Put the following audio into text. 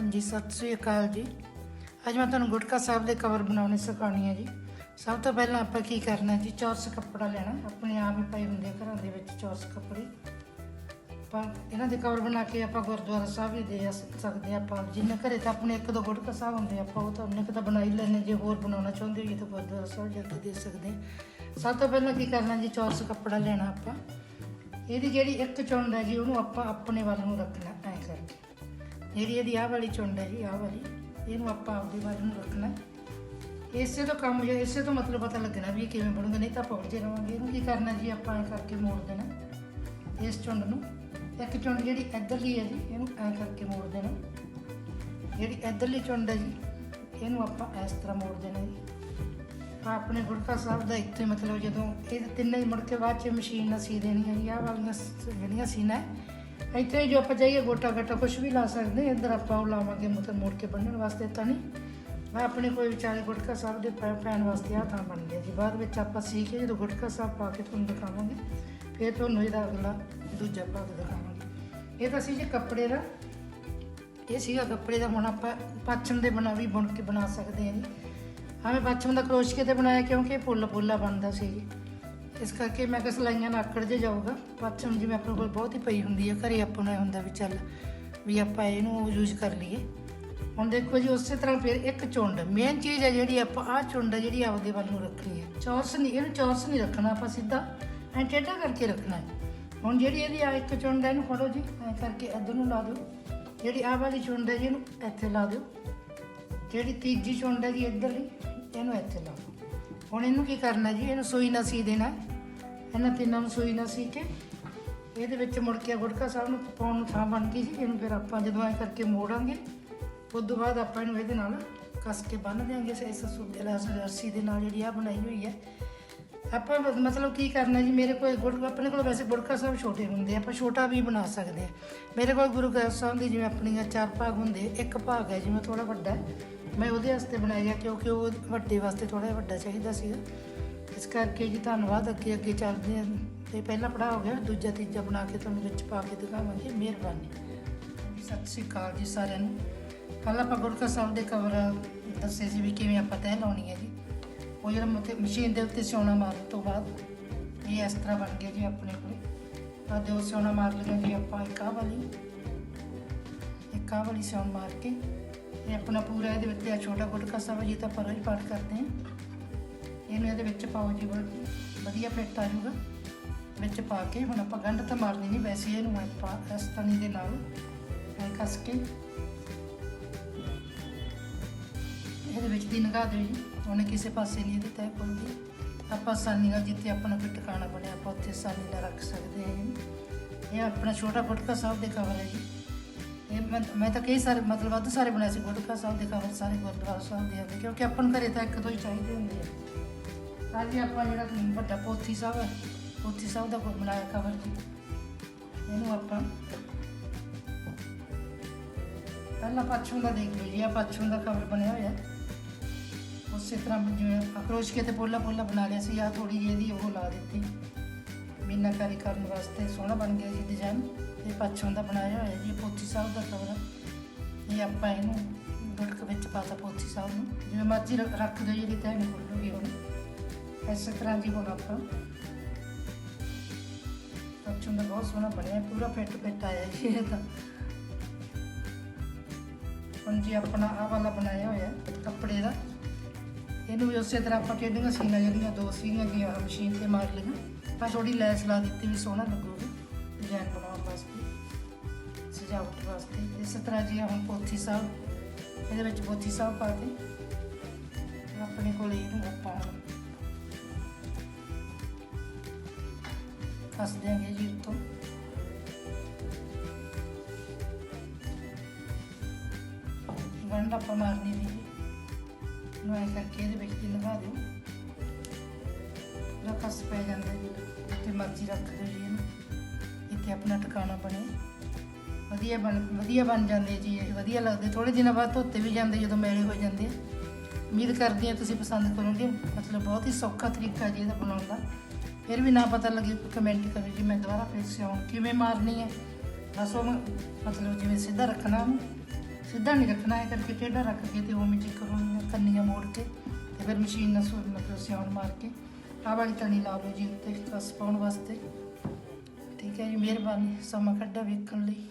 ਹਾਂਜੀ, ਸਤਿ ਸ੍ਰੀ ਅਕਾਲ ਜੀ। ਅੱਜ ਮੈਂ ਤੁਹਾਨੂੰ ਗੁਟਕਾ ਸਾਹਿਬ ਦੇ ਕਵਰ ਬਣਾਉਣੇ ਸਿਖਾਉਣੀ ਹੈ ਜੀ। ਸਭ ਤੋਂ ਪਹਿਲਾਂ ਆਪਾਂ ਕੀ ਕਰਨਾ ਜੀ, ਚੌਰਸ ਕੱਪੜਾ ਲੈਣਾ। ਆਪਣੇ ਆਪ ਹੀ ਪਏ ਹੁੰਦੇ ਆ ਘਰਾਂ ਦੇ ਵਿੱਚ ਚੌਰਸ ਕੱਪੜੇ। ਆਪਾਂ ਇਹਨਾਂ ਦੇ ਕਵਰ ਬਣਾ ਕੇ ਆਪਾਂ ਗੁਰਦੁਆਰਾ ਸਾਹਿਬ ਵੀ ਦੇ ਸਕਦੇ ਹਾਂ ਆਪਾਂ। ਜਿੰਨੇ ਘਰੇ ਤਾਂ ਆਪਣੇ ਇੱਕ ਦੋ ਗੁਟਕਾ ਸਾਹਿਬ ਹੁੰਦੇ ਆਪਾਂ ਉਹ ਤਾਂ ਉਹਨੇ ਕੁ ਤਾਂ ਬਣਾ ਹੀ ਲੈਣੇ ਜੇ ਹੋਰ ਬਣਾਉਣਾ ਚਾਹੁੰਦੇ ਹੋ ਤਾਂ ਗੁਰਦੁਆਰਾ ਸਾਹਿਬ ਜਾ ਕੇ ਦੇ ਸਕਦੇ ਹਾਂ। ਸਭ ਤੋਂ ਪਹਿਲਾਂ ਕੀ ਕਰਨਾ ਜੀ, ਚੌਰਸ ਕੱਪੜਾ ਲੈਣਾ ਆਪਾਂ। ਇਹਦੀ ਜਿਹੜੀ ਇੱਕ ਚੁੰਡ ਹੈ ਜੀ, ਉਹਨੂੰ ਆਪਾਂ ਆਪਣੇ ਵੱਲ ਨੂੰ ਰੱਖਣਾ, ਐ ਕਰਕੇ। ਜਿਹੜੀ ਇਹਦੀ ਆਹ ਵਾਲੀ ਚੁੰਡ ਹੈ ਜੀ, ਆਹ ਵਾਲੀ। ਇਹਨੂੰ ਆਪਾਂ ਆਪਦੇ ਵੱਲ ਨੂੰ ਰੱਖਣਾ ਇਸੇ ਤੋਂ ਕੰਮ ਜੇ, ਇਸੇ ਤੋਂ ਮਤਲਬ ਪਤਾ ਲੱਗਣਾ ਵੀ ਇਹ ਕਿਵੇਂ ਬਣੂਗਾ, ਨਹੀਂ ਤਾਂ ਆਪਾਂ ਜੇ ਰਵਾਂਗੇ। ਇਹਨੂੰ ਕੀ ਕਰਨਾ ਜੀ ਆਪਾਂ ਐ ਕਰਕੇ ਮੋੜ ਦੇਣਾ ਇਸ ਚੁੰਡ ਨੂੰ। ਇੱਕ ਚੁੰਡ ਜਿਹੜੀ ਇੱਧਰਲੀ ਹੈ ਜੀ, ਇਹਨੂੰ ਐ ਕਰਕੇ ਮੋੜ ਦੇਣਾ। ਜਿਹੜੀ ਇੱਧਰਲੀ ਚੁੰਡ ਹੈ ਜੀ, ਇਹਨੂੰ ਆਪਾਂ ਇਸ ਤਰ੍ਹਾਂ ਮੋੜ ਦੇਣਾ ਜੀ। ਆਹ ਆਪਣੇ ਗੁਰਕਾ ਸਾਹਿਬ ਦਾ ਇੱਥੇ ਮਤਲਬ ਜਦੋਂ ਇਹ ਤਿੰਨੇ ਹੀ ਮੁੜ ਕੇ ਬਾਅਦ ਚ ਮਸ਼ੀਨ ਨਾਲ ਸੀ ਦੇਣੀ ਹੈ ਜੀ, ਆਹ ਵਾਲੀਆਂ ਜਿਹੜੀਆਂ ਸੀਨਾ ਹੈ। ਇੱਥੇ ਜੋ ਆਪਾਂ ਜਾਈਏ ਗੋਟਾ ਗੱਟਾ ਕੁਝ ਵੀ ਲਾ ਸਕਦੇ ਹਾਂ। ਇੱਧਰ ਆਪਾਂ ਉਹ ਲਾਵਾਂਗੇ ਮਤਲਬ ਮੋੜ ਕੇ ਬੰਨਣ ਵਾਸਤੇ ਤਾਂ ਨਹੀਂ। ਮੈਂ ਆਪਣੇ ਕੋਈ ਵਿਚਾਰੇ ਗੁਟਕਾ ਸਾਹਿਬ ਦੇ ਪੈ- ਪੈਣ ਵਾਸਤੇ ਆ ਤਾਂ ਬਣ ਗਿਆ ਜੀ। ਬਾਅਦ ਵਿੱਚ ਆਪਾਂ ਸੀਖ ਕੇ ਜਦੋਂ ਗੁਟਕਾ ਸਾਹਿਬ ਪਾ ਕੇ ਤੁਹਾਨੂੰ ਦਿਖਾਵਾਂਗੇ, ਫਿਰ ਤੁਹਾਨੂੰ ਇਹਦਾ ਅਗਲਾ ਦੂਜਾ ਭਾਗ ਦਿਖਾਵਾਂਗੇ। ਇਹ ਤਾਂ ਸੀ ਜੀ ਕੱਪੜੇ ਦਾ, ਇਹ ਸੀਗਾ ਕੱਪੜੇ ਦਾ ਹੁਣ ਆਪਾਂ ਪੱਛਮ ਦੇ ਬਣਾ, ਵੀ ਬੁਣ ਕੇ ਬਣਾ ਸਕਦੇ ਹਾਂ ਜੀ। ਹਮੇ ਪੱਛਮ ਦਾ ਕਰੋਸ਼ੀਏ ਤੇ ਬਣਾਇਆ ਕਿਉਂਕਿ ਇਹ ਪੁੱਲ ਪੁੱਲਾ ਬਣਦਾ ਸੀ ਜੀ। ਇਸ ਕਰਕੇ ਮੈਂ ਕਿਹਾ ਸਲਾਈਆਂ ਨਾਲ ਆਕੜ ਜੇ ਜਾਊਗਾ। ਪੱਛਮ ਜਿਵੇਂ ਆਪਣੇ ਕੋਲ ਬਹੁਤ ਹੀ ਪਈ ਹੁੰਦੀ ਹੈ ਘਰੇ ਆਪਾਂ ਨੂੰ ਇਹ ਹੁੰਦਾ ਵੀ ਚੱਲ ਵੀ ਆਪਾਂ ਇਹਨੂੰ ਯੂਜ਼ ਕਰ ਲਈਏ। ਹੁਣ ਦੇਖੋ ਜੀ, ਉਸੇ ਤਰ੍ਹਾਂ ਫਿਰ ਇੱਕ ਚੁੰਡ ਮੇਨ ਚੀਜ਼ ਹੈ ਜਿਹੜੀ ਆਪਾਂ, ਆਹ ਚੁੰਡ ਹੈ ਜਿਹੜੀ ਆਪਦੇ ਵੱਲ ਨੂੰ ਰੱਖਣੀ ਹੈ। ਚੌਰਸ ਨਹੀਂ, ਇਹਨੂੰ ਚੌਰਸ ਨਹੀਂ ਰੱਖਣਾ ਆਪਾਂ ਸਿੱਧਾ, ਐਂ ਟੇਢਾ ਕਰਕੇ ਰੱਖਣਾ ਹੈ। ਹੁਣ ਜਿਹੜੀ ਇਹਦੀ ਆ ਇੱਕ ਚੁੰਡ ਹੈ, ਇਹਨੂੰ ਫੜੋ ਜੀ, ਐਂ ਕਰਕੇ ਇੱਧਰ ਨੂੰ ਲਾ ਦਿਓ। ਜਿਹੜੀ ਆਹ ਵਾਲੀ ਚੁੰਡ ਹੈ ਜੀ, ਇਹਨੂੰ ਇੱਥੇ ਲਾ ਦਿਓ। ਜਿਹੜੀ ਤੀਜੀ ਚੁੰਡ ਹੈ ਜੀ, ਇੱਧਰਲੀ, ਇਹਨੂੰ ਇੱਥੇ ਲਾ ਦਿਓ। ਹੁਣ ਇਹਨੂੰ ਕੀ ਕਰਨਾ ਜੀ, ਇਹਨੂੰ ਸੂਈ ਨਾਲ ਸੀ ਦੇਣਾ ਇਹਨਾਂ ਤਿੰਨਾਂ ਨੂੰ ਸੂਈ ਨਾਲ ਸੀ ਕੇ। ਇਹਦੇ ਵਿੱਚ ਮੁੜ ਕੇ ਗੁੜਕਾ ਸਾਹਿਬ ਨੂੰ ਪਾਉਣ ਨੂੰ ਥਾਂ ਬਣ ਗਈ ਜੀ ਇਹਨੂੰ ਫਿਰ ਆਪਾਂ ਜਦੋਂ ਐ ਕਰਕੇ ਮੋੜਾਂਗੇ ਉਸ ਤੋਂ ਬਾਅਦ ਆਪਾਂ ਇਹਨੂੰ ਇਹਦੇ ਨਾਲ ਕੱਸ ਕੇ ਬੰਨ ਦਿਆਂਗੇ ਇਸ- ਇਸ ਸੂਤੇ ਨਾਲ ਰੱਸੀ ਦੇ ਨਾਲ ਜਿਹੜੀ ਆ ਬਣਾਈ ਹੋਈ ਹੈ। ਆਪਾਂ ਮਤਲਬ ਕੀ ਕਰਨਾ ਜੀ, ਮੇਰੇ ਕੋਲ ਗੁੜ, ਆਪਣੇ ਕੋਲ ਵੈਸੇ ਗੁੜਕਾ ਸਾਹਿਬ ਛੋਟੇ ਹੁੰਦੇ ਆਪਾਂ ਛੋਟਾ ਵੀ ਬਣਾ ਸਕਦੇ ਆ। ਮੇਰੇ ਕੋਲ ਗੁਰੂ ਗ੍ਰੰਥ ਸਾਹਿਬ ਦੀ ਜਿਵੇਂ ਆਪਣੀਆਂ ਚਾਰ ਭਾਗ ਹੁੰਦੇ, ਇੱਕ ਭਾਗ ਹੈ ਜਿਵੇਂ ਥੋੜਾ ਵੱਡਾ ਮੈਂ ਉਹਦੇ ਵਾਸਤੇ ਬਣਾਇਆ ਕਿਉਂਕਿ ਉਹ ਵੱਡੇ ਵਾਸਤੇ ਥੋੜਾ ਵੱਡਾ ਚਾਹੀਦਾ ਸੀਗਾ। ਇਸ ਕਰਕੇ ਜੀ ਧੰਨਵਾਦ, ਅੱਗੇ ਅੱਗੇ ਚੱਲਦੇ ਹਾਂ। ਤੇ ਪਹਿਲਾ ਪੜਾ ਹੋ ਗਿਆ, ਦੂਜਾ, ਤੀਜਾ ਬਣਾ ਕੇ ਤੁਹਾਨੂੰ ਵਿੱਚ ਪਾ ਕੇ ਦਿਖਾਵਾਂਗੇ। ਮਿਹਰਬਾਨੀ। ਸਤਿ ਸ਼੍ਰੀ ਅਕਾਲ ਜੀ ਸਾਰਿਆਂ ਨੂੰ। ਪਹਿਲਾਂ ਆਪਾਂ ਗੁਰਕਾ ਸਾਹਿਬ ਦੇ ਕਵਰ ਦੱਸੇ ਸੀ ਵੀ ਕਿਵੇਂ ਆਪਾਂ ਤਹਿ ਲਾਉਣੀ ਹੈ ਜੀ। ਉਹ ਜਿਹੜਾ ਮਤੇ ਮਸ਼ੀਨ ਦੇ ਉੱਤੇ ਸਿਉਣਾ ਮਾਰਨ ਤੋਂ ਬਾਅਦ ਇਹ ਇਸ ਤਰ੍ਹਾਂ ਬਣ ਗਿਆ ਜੀ ਆਪਣੇ ਕੋਲ। ਆ ਦੋ ਸਿਉਣਾ ਮਾਰ ਲਈਆਂ ਜੀ ਆਪਾਂ ਇੱਕ ਆਹ ਵਾਲੀ। ਇੱਕ ਆਹ ਵਾਲੀ ਸਿਉਣ ਮਾਰ ਕੇ। ਇਹ ਆਪਣਾ ਪੂਰਾ ਇਹਦੇ ਵਿੱਚ ਛੋਟਾ ਗੁਟਕਾ ਸਾਹਿਬ ਜੀ ਤਾਂ ਪਰ ਹੀ ਪਾਠ ਕਰਦੇ ਹਾਂ। ਇਹਨੂੰ ਇਹਦੇ ਵਿੱਚ ਪਾਓ ਜੀ ਵ- ਵਧੀਆ ਫਿੱਟ ਆ ਜਾਊਗਾ। ਵਿੱਚ ਪਾ ਕੇ ਹੁਣ ਆਪਾਂ ਗੰਢ ਤਾਂ ਮਾਰਨੀ ਨਹੀਂ, ਵੈਸੇ ਇਹਨੂੰ ਆਪਾਂ ਇਸ ਤਣੀ ਦੇ ਨਾਲ ਕੱਸ ਕੇ ਇਹਦੇ ਵਿੱਚ ਦੀ ਨਗਾ ਦਿਓ ਜੀ। ਉਹਨੇ ਕਿਸੇ ਪਾਸੇ ਨਹੀਂ ਇਹਦੇ ਤੈ ਖੁੱਲਦੀ। ਆਪਾਂ ਆਸਾਨੀ ਨਾਲ ਜਿੱਥੇ ਆਪਣਾ ਕੋਈ ਟਿਕਾਣਾ ਬਣਿਆ, ਆਪਾਂ ਉੱਥੇ ਆਸਾਨੀ ਨਾਲ ਰੱਖ ਸਕਦੇ ਹਾਂ ਇਹਨੂੰ। ਇਹ ਆਪਣਾ ਛੋਟਾ ਗੁਟਕਾ ਸਾਹਿਬ ਦੇ ਕਵਰ ਹੈ ਜੀ। ਇਹ ਮੈਂ ਮੈਂ ਤਾਂ ਕਈ ਸਾਰੇ, ਮਤਲਬ ਵੱਧ ਸਾਰੇ ਬਣਾਏ ਸੀ ਗੁਟਕਾ ਸਾਹਿਬ ਦੇ ਕਵਰ ਸਾਰੇ ਗੁਰਦੁਆਰਾ ਸਾਹਿਬ ਦੇ ਆਉਂਦੇ ਕਿਉਂਕਿ ਆਪਾਂ ਨੂੰ ਘਰੇ ਤਾਂ ਇੱਕ ਦੋ ਹੀ ਚਾਹੀਦੇ ਹੁੰਦੇ ਆ। ਅੱਜ ਆਪਾਂ ਜਿਹੜਾ ਵੱਡਾ ਪੋਥੀ ਸਾਹਿਬ ਹੈ, ਪੋਥੀ ਸਾਹਿਬ ਦਾ ਕੋਈ ਬਣਾਇਆ ਕਵਰ ਜੀ, ਇਹਨੂੰ ਆਪਾਂ ਪਹਿਲਾਂ ਪੱਛਮ ਦਾ ਦੇਖ ਲਈਏ ਆ ਪੱਛਮ ਦਾ ਕਵਰ ਬਣਿਆ ਹੋਇਆ। ਉਸੇ ਤਰ੍ਹਾਂ ਜਿਵੇਂ ਅਕਰੋਸ਼ ਕੇ ਤੇ ਪੋਲਾ ਪੋਲਾ ਬਣਾ ਲਿਆ ਸੀ ਆ ਥੋੜੀ ਜਿਹੀ ਇਹਦੀ ਉਹ ਲਾ ਦਿੱਤੀ। ਮੀਨਾਕਾਰੀ ਕਰਨ ਵਾਸਤੇ ਸੋਹਣਾ ਬਣ ਗਿਆ ਜੀ ਡਿਜ਼ਾਈਨ ਇਹ ਪੱਛਮ ਦਾ ਬਣਾਇਆ ਹੋਇਆ ਜੀ ਪੋਥੀ ਸਾਹਿਬ ਦਾ ਕਵਰ ਇਹ ਆਪਾਂ ਇਹਨੂੰ ਗੁੜਕ ਵਿੱਚ ਪਾਤਾ ਪੋਥੀ ਸਾਹਿਬ ਨੂੰ, ਜਿਵੇਂ ਮਰਜ਼ੀ ਰੱਖ ਰੱਖ ਦਿਓ ਜਿਹੜੀ ਤੈਨੂੰ ਖੁੱਲੂਗੀ ਹੁਣ। ਇਸੇ ਤਰ੍ਹਾਂ ਜੀ ਹੁਣ ਆਪਾਂ। ਪੱਛਮ ਦਾ ਬਹੁਤ ਸੋਹਣਾ ਬਣਿਆ, ਪੂਰਾ ਫਿੱਟ ਫਿੱਟ ਆਇਆ ਜੀ ਇਹ ਤਾਂ। ਹੁਣ ਜੀ ਆਪਣਾ ਆਹ ਵਾਲਾ ਬਣਾਇਆ ਹੋਇਆ, ਕੱਪੜੇ ਦਾ। ਇਹਨੂੰ ਵੀ ਉਸੇ ਤਰ੍ਹਾਂ ਆਪਾਂ ਕਿਹੜੀਆਂ ਸੀਨਾ ਜਿਹੜੀਆਂ ਦੋ ਸੀਨੀਆਂ ਗਈਆਂ ਮਸ਼ੀਨ ਤੇ ਮਾਰ ਲਈਆਂ। ਪਰ ਥੋੜੀ ਲੈਸ ਲਾ ਦਿੱਤੀ ਵੀ ਸੋਹਣਾ ਲੱਗੂਗਾ, ਡਿਜ਼ਾਈਨ ਬਣਾਉਣ ਵਾਸਤੇ, ਸਜਾਵਟ ਵਾਸਤੇ। ਇਸ ਤਰ੍ਹਾਂ ਜੀ ਹੁਣ ਪੋਥੀ ਸਾਹਿਬ, ਇਹਦੇ ਵਿੱਚ ਪੋਥੀ ਸਾਹਿਬ ਪਾ ਕੇ, ਆਪਣੇ ਕੋਲ ਇਹਨੂੰ ਆਪਾਂ ਫਸ ਕੱਸ ਦਿਆਂਗੇ ਜੀ ਉੱਤੋਂ। ਗੰਢ ਆਪਾਂ ਮਾਰਨੀ ਨਹੀਂ ਜੀ। ਨੂੰ ਐਂ ਕਰਕੇ ਇਹਦੇ ਵਿੱਚ ਦੀ ਲਗਾ ਦਿਓ। ਜਿਹੜਾ ਕਸ ਪੈ ਜਾਂਦਾ ਜੀ, ਜਿੱਥੇ ਮਰਜ਼ੀ ਰੱਖ ਦਿਓ ਜੀ ਇਹਨੂੰ। ਇੱਥੇ ਆਪਣਾ ਟਿਕਾਣਾ ਬਣੇ। ਵਧੀਆ ਬਣ ਵਧੀਆ ਬਣ ਜਾਂਦੇ ਜੀ ਇਹ। ਵਧੀਆ ਲੱਗਦੇ। ਥੋੜੇ ਦਿਨਾਂ ਬਾਅਦ ਧੋਤੇ ਵੀ ਜਾਂਦੇ, ਜਦੋਂ ਮੈਲੇ ਹੋ ਜਾਂਦੇ ਆ। ਉਮੀਦ ਕਰਦੀ ਹਾਂ ਤੁਸੀਂ ਪਸੰਦ ਕਰੋਗੇ। ਮਤਲਬ ਬਹੁਤ ਹੀ ਸੌਖਾ ਤਰੀਕਾ ਜੀ ਇਹਦਾ ਬਣਾਉਣ ਦਾ। ਫਿਰ ਵੀ ਨਾ ਪਤਾ ਲੱਗੇ ਕਮੈਂਟ ਕਰੋ ਜੀ ਮੈਂ ਦੁਬਾਰਾ ਫਿਰ ਸਿਆਉਣ ਕਿਵੇਂ ਮਾਰਨੀ ਹੈ? ਬਸ ਉਹ ਮਤਲਬ ਜਿਵੇਂ ਸਿੱਧਾ ਰੱਖਣਾ ਉਹਨੂੰ। ਸਿੱਧਾ ਨਹੀਂ ਰੱਖਣਾ ਹੈ ਕਰਕੇ ਟੇਢਾ ਰੱਖ ਕੇ ਤੇ ਉਵੇਂ ਚੈੱਕ ਕਰੋ ਕੰਨੀਆਂ ਮੋੜ ਕੇ ਤੇ ਫਿਰ ਮਸ਼ੀਨ ਨਾਲ ਸੂਰ ਮਤਲਬ ਸਿਆਉਣ ਮਾਰ ਕੇ ਆਹ ਵਾਲੀ ਤਣੀ ਲਾ ਲਓ ਜੀ ਉੱਤੇ ਕਸ ਪਾਉਣ ਵਾਸਤੇ। ਠੀਕ ਹੈ ਜੀ, ਮਿਹਰਬਾਨੀ ਸਮਾਂ ਕੱਢਿਆ ਵੇਖਣ ਲਈ।